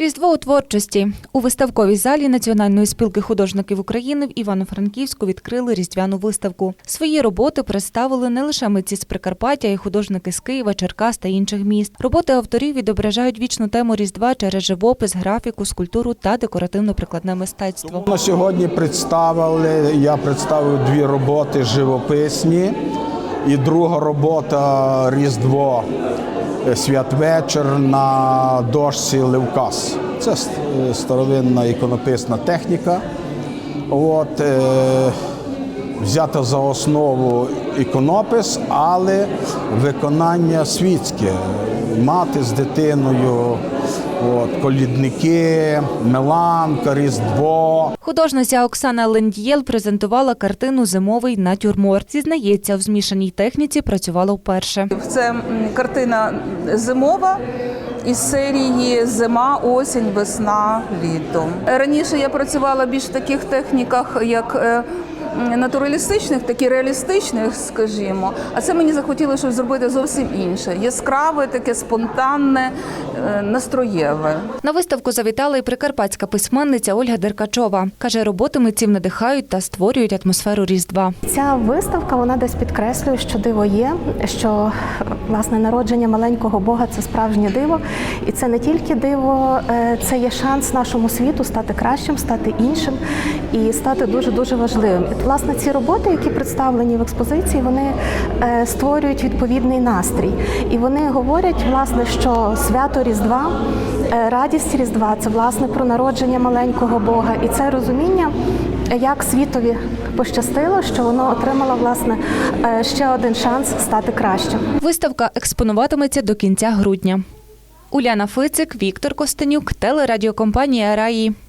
Різдво у творчості у виставковій залі Національної спілки художників України в Івано-Франківську відкрили різдвяну виставку. Свої роботи представили не лише митці з Прикарпаття, й художники з Києва, Черкас та інших міст. Роботи авторів відображають вічну тему Різдва через живопис, графіку, скульптуру та декоративно-прикладне мистецтво. На сьогодні представили, я представив дві роботи живописні, і друга робота Різдво е, святвечір на дошці Левкас. Це е, старовинна іконописна техніка. От, е, взята за основу іконопис, але виконання світське. Мати з дитиною, от, колідники, меланка, різдво. Художниця Оксана Лендієл презентувала картину Зимовий натюрморт. Зізнається, в змішаній техніці працювала вперше. Це картина зимова із серії Зима, осінь, весна, літо. Раніше я працювала більш в таких техніках, як е, натуралістичних, такі реалістичних, скажімо. А це мені захотілося щось зробити зовсім інше. Яскраве, таке спонтанне, е, настроєве. На виставку завітала і прикарпатська письменниця Ольга Деркачова. Каже, роботи митців надихають та створюють атмосферу Різдва. Ця виставка вона десь підкреслює, що диво є, що власне народження маленького Бога це справжнє диво, і це не тільки диво, е, це є шанс нашому світу стати кращим, стати іншим і стати дуже дуже важливим. Власне ці роботи, які представлені в експозиції, вони е, створюють відповідний настрій, і вони говорять, власне, що свято Різдва, е, радість Різдва це власне про народження маленького Бога, і це розуміння як світові пощастило, що воно отримало власне е, ще один шанс стати кращим. Виставка експонуватиметься до кінця грудня. Уляна Фицик, Віктор Костенюк, телерадіокомпанія Раї.